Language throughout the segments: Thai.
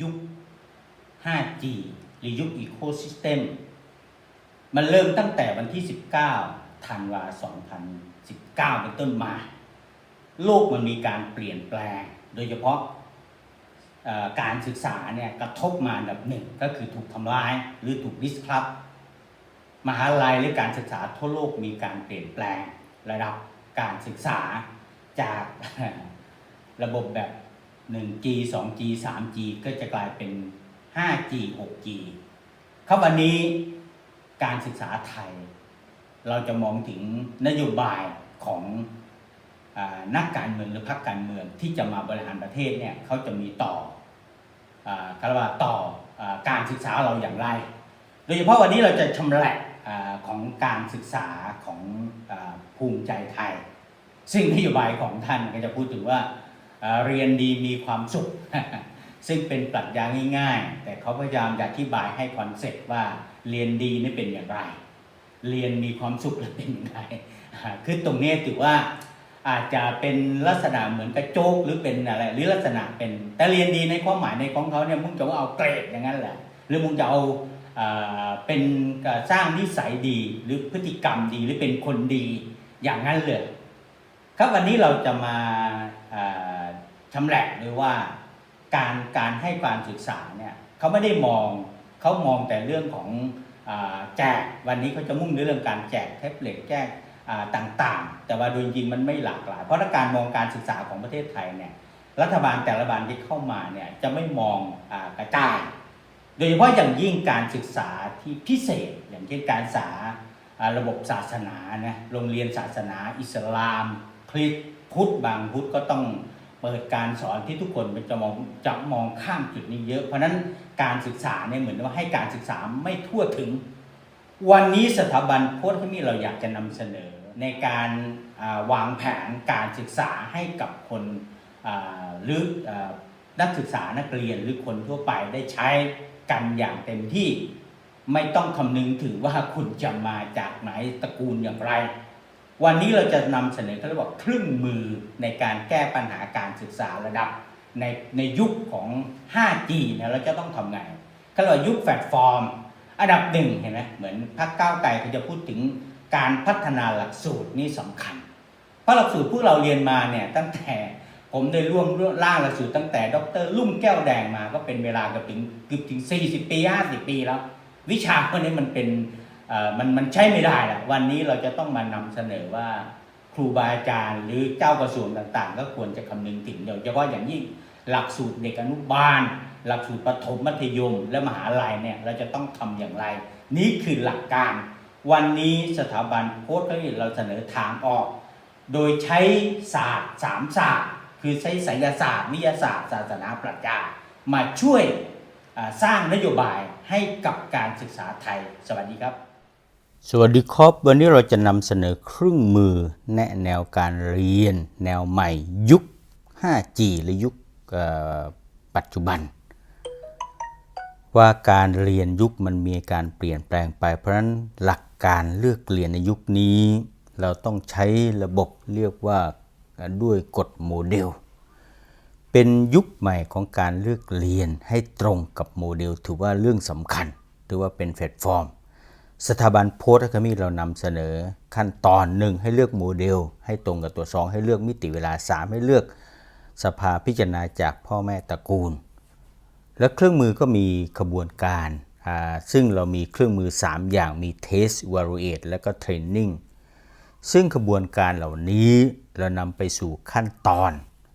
ยุค 5G หรือยุค Ecosystem มันเริ่มตั้งแต่วันที่ 19 ธันวา 2019 เป็นต้นมา โลกมันมีการเปลี่ยนแปลง โดยเฉพาะการศึกษาเนี่ยกระทบมาอันดับหนึ่งก็คือถูกทำลายหรือถูกดิสครับ มหาลัยหรือการศึกษาทั่วโลกมีการเปลี่ยนแปลงระดับการศึกษาจากระบบแบบ 1G 2G 3G ก็จะกลายเป็น 5G 6G ครับวันนี้การศึกษาไทย เราจะมองถึงนโยบายของอนักการเมืองหรือพรรคการเมืองที่จะมาบริหารประเทศเนี่ยเขาจะมีต่อาคารว่าต่ออการศึกษาเราอย่างไร โดยเฉพาะวันนี้เราจะชำแหละอของการศึกษาของอภูมิใจไทย ซึ่งนโยบายของท่านก็จะพูดถึงว่า เรียนดีมีความสุข ซึ่งเป็นปรัชญาง่ายๆ แต่เขาพยายามจะอธิบายให้คอนเซ็ปต์ว่าเรียนดีนี่เป็นอย่างไร เรียนมีความสุขแล้วเป็นยังไงคือตรงนี้ถือว่าอาจจะเป็นลักษณะเหมือนกระโจกหรือเป็นอะไร หรือลักษณะเป็น แต่เรียนดีในความหมายในของเขาเนี่ยมึงจะว่าเอาเกรดอย่างนั้นแหละ หรือมึงจะเอาเป็นสร้างนิสัยดีหรือพฤติกรรมดีหรือเป็นคนดีอย่างนั้นเลยครับวันนี้เราจะมาา ชำแหละหรือว่าการการให้การศึกษาเนี่ยเขาไม่ได้มองเขามองแต่เรื่องของอแจกวันนี้เขาจะมุ่งในเรื่องการแจกแท็บเล็ตแจกอ่าต่างๆ แต่ว่าโดยจริงมันไม่หลากหลาย เพราะถ้าการมองการศึกษาของประเทศไทยเนี่ยรัฐบาลแต่ละบาลที่เข้ามาเนี่ยจะไม่มองอกระจาย โดยเฉพาะอย่างยิ่งการศึกษาที่พิเศษ อย่างเช่นการศึกษาอ่าระบบศาสนานะโรงเรียนศาสนา อิสลาม คริสต์พุทธบางพุทธก็ต้อง เปิดการสอนที่ทุกคนจะมองจะมองข้ามจุดนี้เยอะ เพราะนั้นการศึกษาเนี่ยเหมือนว่าให้การศึกษาไม่ทั่วถึง วันนี้สถาบันโพธิ์ที่เราอยากจะนำเสนอในการวางแผนการศึกษาให้กับคนหรืออนักศึกษานักเรียนหรือคนทั่วไปได้ใช้กันอย่างเต็มที่ ไม่ต้องคำนึงถึงว่าคุณจะมาจากไหนตระกูลอย่างไร วันนี้เราจะนำเสนอเขาเรียกว่าเครื่องมือในการแก้ปัญหาการศึกษาระดับในในยุคของ 5G เนี่ยเราจะต้องทำไงเขาเรียกว่ายุคแพลตฟอร์ม อันดับหนึ่งเห็นไหมเหมือนพรรคก้าวไกลเขาจะพูดถึงการพัฒนาหลักสูตรนี่สำคัญ เพราะหลักสูตรพวกเราเรียนมาเนี่ยตั้งแต่ผมได้ร่วมร่างหลักสูตรตั้งแต่ ดรลุ่มแก้วแดงมาก็เป็นเวลาเกือบถึงเกือบถึง 40 ปี 50 ปีแล้ว วิชาพวกนี้มันเป็น มันมันใช้ไม่ได้ละวันนี้เราจะต้องมานำเสนอว่าครูบาอาจารย์หรือเจ้ากระทรวงต่างๆ ก็ควรจะคำนึงถึงโดยเฉพาะอย่างยิ่งหลักสูตรเด็กอนุบาล หลักสูตรประถมมัธยม และมหาลัยเนี่ยเราจะต้องทำอย่างไร นี่คือหลักการ วันนี้สถาบันโพสต์เราเสนอทางออก โดยใช้ศาสตร์สามศาสตร์ คือใช้ไสยศาสตร์วิทยาศาสตร์ศาสนาปรัชญามาช่วยสร้างนโยบายให้กับการศึกษาไทย สวัสดีครับ สวัสดีครับ วันนี้เราจะนำเสนอเครื่องมือแนะแนวการเรียน แนวใหม่ยุค 5G หรือยุคปัจจุบัน ว่าการเรียนยุคมันมีการเปลี่ยนแปลงไป เพราะฉะนั้นหลักการเลือกเรียนในยุคนี้ เราต้องใช้ระบบเรียกว่าด้วยกฎโมเดล เป็นยุคใหม่ของการเลือกเรียนให้ตรงกับโมเดล ถือว่าเรื่องสำคัญ ถือว่าเป็นแพลตฟอร์ม สถาบันโพสต์คามีเรานำเสนอขั้นตอนหนึ่งให้เลือกโมเดล ให้ตรงกับตัวสองให้เลือกมิติเวลา 3 ให้เลือกสภาพิจารณาจากพ่อแม่ตระกูล และเครื่องมือก็มีขบวนการ ซึ่งเรามีเครื่องมือ 3 อย่างมี Test Evaluate และก็ Training ซึ่งขบวนการเหล่านี้เรานำไปสู่ขั้นตอน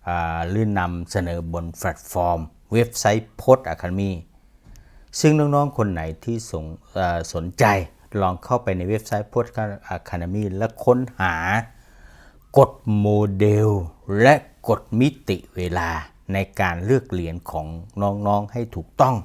อหรือนำเสนอบนแพลตฟอร์ม เว็บไซต์โพสต์อะคามีซึ่งน้อง ๆ คนไหนที่สสนใจ ลองเข้าไปในเว็บไซต์ p o d c a s t Academy และค้นหากฎโมเดล และกฎมิติเวลาในการเลือกเหรียญของน้องๆให้ถูกต้อง